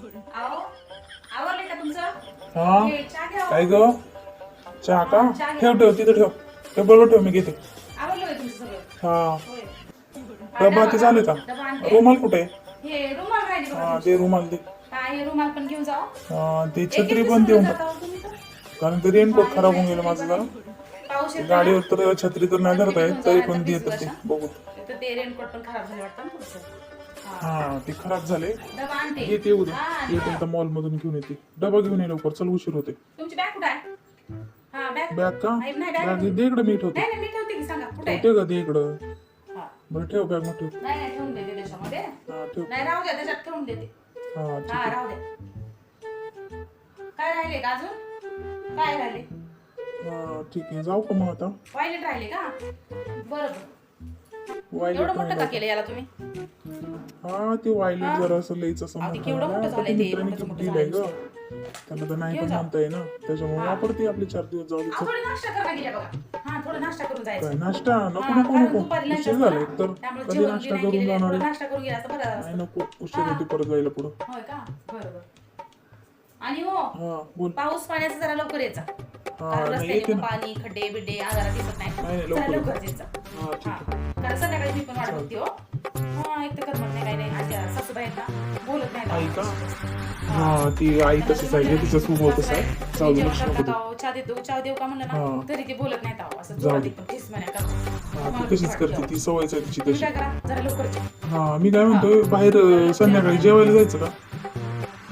अहो आवरले का तुमचं? हा. हे, चहा घ्या हो. काय ग? चहा का? चहा घे. ठेव ठेव तिथं ठेव. टेबलवर ठेव मी घेते. आवरलं होय तुमचं सगळं? हा. होय. डबा ते झाले का? डबा आणते. रुमाल कुठे? आहे? हे रुमाल राहिले बघा हा तुमचे. ते रुमाल दे. काय हे रुमाल पण घेऊन जाओ. हा, ते छत्री पण देऊन टाक. हो. कारण ते रेनकोट खराब होऊन गेलं माझं जरा. पाऊस येतो गाडीवर तर छत्री तर नाही धरता येत तरी पण देत ते बघू. तर ते रेनकोट पण खराब झाले वाटतं ना तुमचं हा. हा. ते खराब झाले. डबा आणते. येते उद्या हा, येते मॉल मधून घेऊन येते. डबा घेऊन ये लवकर. चल उशीर होते तुमची बॅग कुठे आहे? हा बॅग. बॅग का? नाही, नाही, bag बॅग दे इकडे मी ठेवते नाही नाही मी ठेवते की सांगा कुठे आहे? ठेवते का दे इकडं? हा. बरं ठेव बॅग मग ठेव. नाही नाही ठेवून देते त्याच्यामध्ये. हा ठेव. नाही राहू द्या त्याच्यात ठेवून देते. हा ठीक हा राहू द्या. काय राहिले का अजून? काय राहिले? हा ठीक आहे. जाऊ का मग आता? वायलेट राहिले का? बरं बरं. वायलेट एवढं मोठं का केलं याला तुम्ही? हा ते वायलेट जरा असं लईच असं अहो, ते मोठं केवढं. मोठं आता झालंय ते, मित्राने मोठं gift मोठं दिलंय ग. त्याला तर नाही पण. म्हणता येईना त्याच्यामुळे वापरते आपले चार दिवस जाऊ दे अहो, थोडी नाश्ता करा गेल्या बघा. हा थोडं नाश्ता करून काय जायचं नाश्ता? नको हा, नको कारण नको दुपारी lunch उशीर असतं झालाय. ना. तर त्यामुळे कधी जेवण नाश्ता करून केलेलं आहे. जाणार थोडं आहे? नाश्ता करून गेला असं बरं नाही असतं. नको उशीर होते परत जायला पुढं. होय का? बरं बरं. आणि हो हा बोल. पाऊस पाण्याचा जरा लवकर यायचा. हा कारण नाही येते रस्त्याने ना. पाणी खड्डे बिड्डे आजारात दिसत नाही नाही, नाही, जरा लवकर लवकर यायचा हा ठीक हा. कारण संध्याकाळी मी पण वाट बघते हो. हा एक तर करमत नाही काय नाही. आजी सासूबाई आहेत ना बोलत नाही आई का? हा. ती आई तशीच आहे तिचं स्वभाव तसं आहे जाऊ दे जेवण लक्ष नको करतात दे अहो, चहा देतो चहा देऊ का म्हणलं हा. ना तरी ते बोलत नाहीत अहो असं जाऊ जोरात करतात. हा मला तशीच. करते ती सवयच आहे तिची तुम्ही तशी काय करा जरा लवकर जेवा. हा मी काय म्हणतोय बाहेर अं, संध्याकाळी जेवायला जायचं का?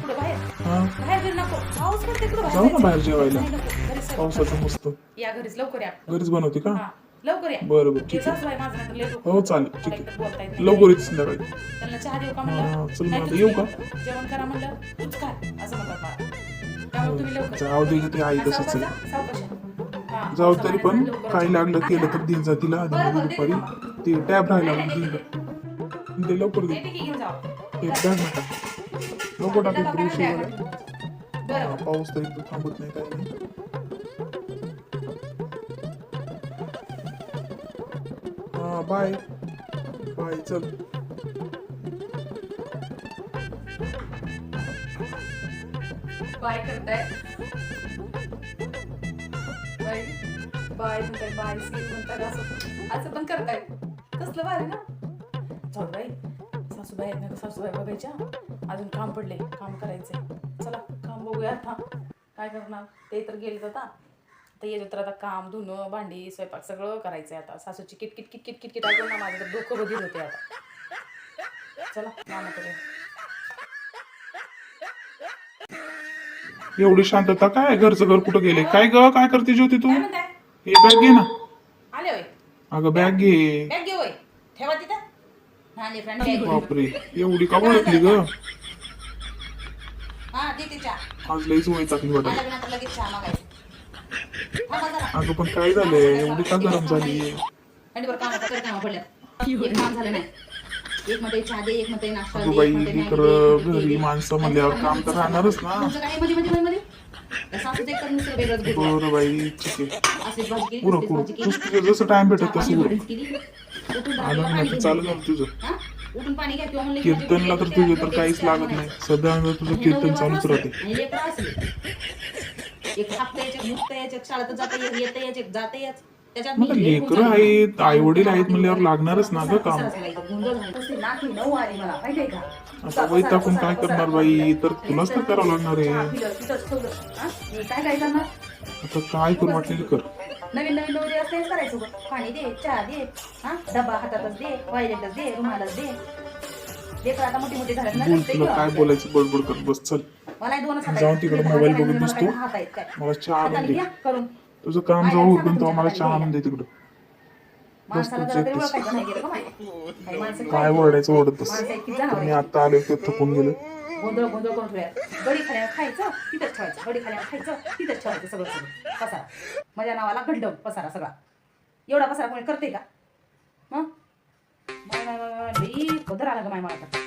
पुढं बाहेर? हा. बाहेर घरी नको. पाऊस पडते कुठं जाऊ ना जायचं? बाहेर जेवायला. नाही, नको. घरीच स्वयंपाक पावसाचं मस्त. या घरीच लवकर या. घरीच बनवते का? हा. लवकर या. बरं बरं ते ठीक आहे. माझं लय डोकं हो चालेल मला ठीक एकतर बोलता येत आहे नाही. लवकर येते संध्याकाळी. त्यांना चहा देऊ का हा, म्हणलं चल मग आता येऊ का? जेवण करा म्हणलं. उचका असं म्हणतात मला त्यामुळे तुम्ही लवकर जाऊ दे ती आई हा, तसंच सावकाश आहे. जा, सावकाश या. हा, जाऊ तरी पण काही. लागलं केलं. तर दिन जा तिला आधी बरं, मध्ये बरं, दुपारी. ते टॅब राहिला दिन. ते लवकर दे. देते की घेऊन जाऊ. एक नका नको उशीर झाला बरं. पाऊस तर इथं थांबत नाही काय नाही. हा बाय. बाय चल. बाय करताय. बाय. बाय म्हणताय बाय. सी म्हणताय असं? असं पण करताय. कसलं भारी ना. जाऊ बाई. सासूबाई आहेत ना सासूबाई बघायच्या. अजून काम पडले काम करायचंय. चला काम बघूया आता काय करणार? ते तर गेले आता. आता येतो तर आता काम धुणं भांडी स्वयंपाक सगळं करायचंय आता. सासूची किटकिट किटकिट किटकिट ऐकून ना माझं तर डोकं बधीर होते आता. चला कामाकडे एवढी शांतता काय घरचं घर कुठं गेले काय ग? काय करते ज्योती तू? हे बॅग घे ना. आले होय. अगं बॅग घे. बॅग घे होय. ठेवा तिथं. लेकरांनी bag घे. बापरे एवढी का ओळखली ग? आज लईच वय वाटत. अगं पण काय झालंय एवढी का गरम झाली आणि बरं काम कर काम पडल्यात एक काम झालं नाही एक मध्ये चहा दे एक मध्ये नाश्ता अगं बाई एक मध्ये नाही लेकर घरी दे. माणसं म्हणल्यावर काम तर राहणारच ना तुमचं काय मध्ये मध्ये मध्ये मध्ये त्या सासूचं एक तर नुसतं वेगळंच बोलणं. बरं बाई ठीक आहे अशीच भाजी केली पुरं तशीच पुरं भाजी केली तूच तुझं जसं टाइम भेटत तसं पाणी पुरं भडीच केली. उठून आलं पाणी नाही घे. चालू झालं तुझं हा? उठून पाणी घ्या किंवा म्हणलं की कीर्तनला तर तुझं तर काहीच लागत नाही. सध्या तुझं कीर्तन चालूच राहते असते. आणि लेकरं असले. एक हाकता मुक्त शाळेत जाता येत येता जाता त्याच्यात मग मी लई लेकरं गोंधळ आहेत आई वडील आहेत म्हणल्यावर लागणारच ना ग काम पसारा झाला इथं, गोंधळ झाला. कसली नाकी नऊ आली मला, माहितीये का? आता वय टाकून काय करणार. बाई तर तुलाच तर करावं लागणार आहे पिलं, तिथंच ठेवलं. हा? मी काय काय करणार आता काय करू वाटलेली कर नवीन नवीन नवरी असते करायचं. पाणी दे चहा दे हा डबा हातातच दे वायलेटच दे रुमालच दे लेकरं आता मोठी मोठी झाल्यात ना बोल ते तुला घेऊ काय. बोलायचं? बडबड कर बस चल. मला दोनच हात जाऊन. तिकडे मोबाईल बघत मला बसतो. काय हात आहेत. काय मला चहा आणून हाताने दे. घ्या करून. तुझं काम जाऊ उरकून तेव्हा मला चहा आणून दे तिकडं. माणसाला बस जरा तू तरी जेवतेस. ओळखायचं नाही गेलं का माहिती? काही माणसं काय काय ओरडायचं? ओरडत बस. माणसं इतकी जनावरं मी आहेत. आता आलो ते थकून गेलो. गोंधळ गोंधळ करून ठेवूया. गडी खाल्या खायचं तिथंच ठेवायचं. गडी खाल्या खायचं तिथंच ठेवायचं सगळं सगळं. पसारा. माझ्या नावाला घड्ड पसारा सगळा. एवढा पसारा कोणी करते का? मग बाय बाय बाय बाय